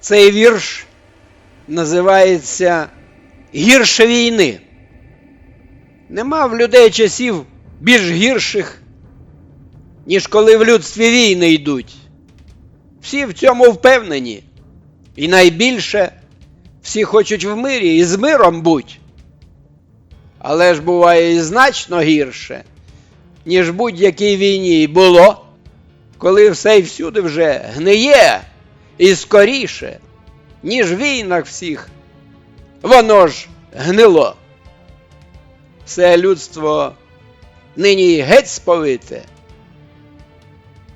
Цей вірш називається Гірше війни. Нема в людей часів більш гірших, ніж коли в людстві війни йдуть. Всі в цьому впевнені. І найбільше всі хочуть в мирі і з миром будь. Але ж буває і значно гірше, ніж будь-якій війні було, коли все і всюди вже гниє і скоріше, ніж війнах всіх, воно ж гнило. Все людство нині геть сповите,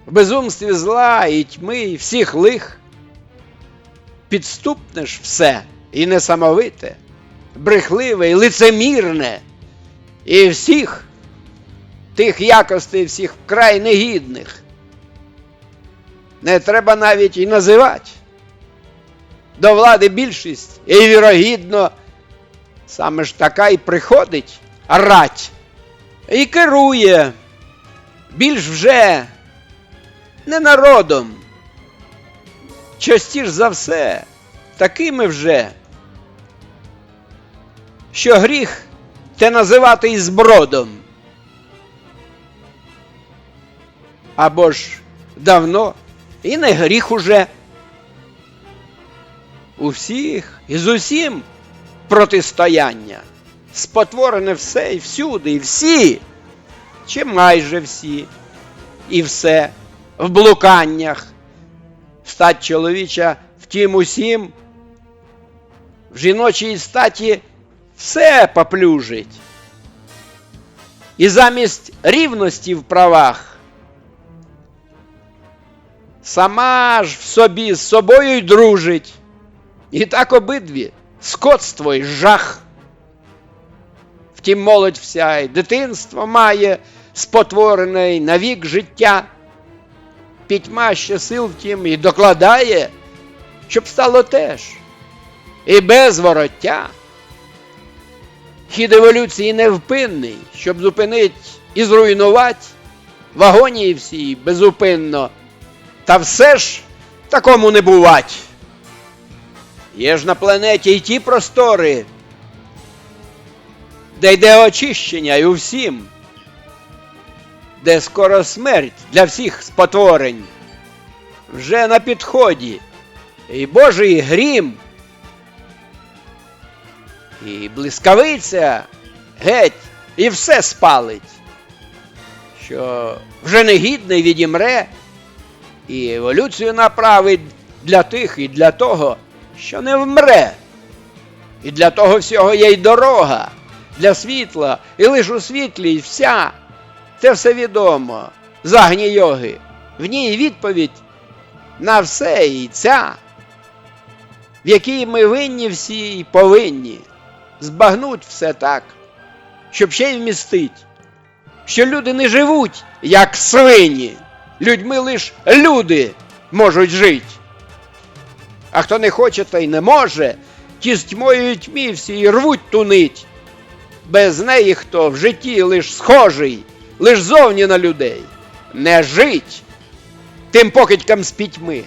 в безумстві зла і тьми, і всіх лих. Підступне ж все і несамовите, брехливе і лицемірне, і всіх тих якостей, всіх вкрай негідних. Не треба навіть і називати. До влади більшість, і вірогідно, саме ж така і приходить рать і керує більш вже не народом, частіш за все, такими вже, що гріх те називати і збродом. Або ж давно і не гріх уже. У всіх і з усім протистояння, спотворене все і всюди, і всі, чи майже всі, і все. В блуканнях, стать чоловіча втім усім, в жіночій статі все поплюжить. І замість рівності в правах сама ж в собі з собою й дружить. І так обидві скотство й жах. Втім, молодь вся й дитинство має спотворене навік життя. Пітьма ще сил втім і докладає, щоб стало теж і без вороття. Хід еволюції невпинний, щоб зупинить і зруйнувати в агонії всій безупинно. Та все ж такому не бувать. Є ж на планеті й ті простори, де йде очищення і у всім, де скоро смерть для всіх спотворень, вже на підході, і Божий грім, і блискавиця геть, і все спалить, що вже негідний відімре, і еволюцію направить для тих і для того що не вмре. І для того всього є й дорога, для світла, і лиш у світлі вся. Це все відомо. Загні йоги. В ній відповідь на все і ця, в якій ми винні всі і повинні збагнуть все так, щоб ще й вмістить, що люди не живуть, як свині, людьми лиш люди можуть жити. А хто не хоче, та й не може, ті з тьмою тьмі всі і рвуть ту нить. Без неї хто в житті лиш схожий, лиш зовні на людей, не жить тим покидькам з пітьми,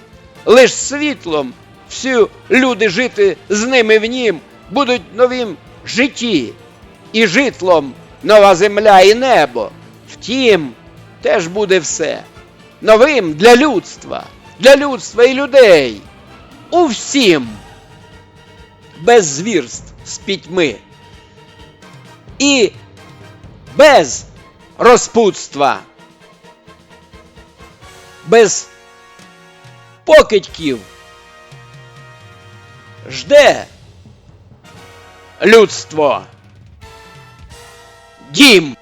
лиш світлом всі люди жити з ними в нім будуть новім житті, і житлом нова земля і небо. Втім, теж буде все новим для людства, для людства і людей. У всім, без звірств з пітьми. І без розпутства, без покидьків. Жде людство. Дім.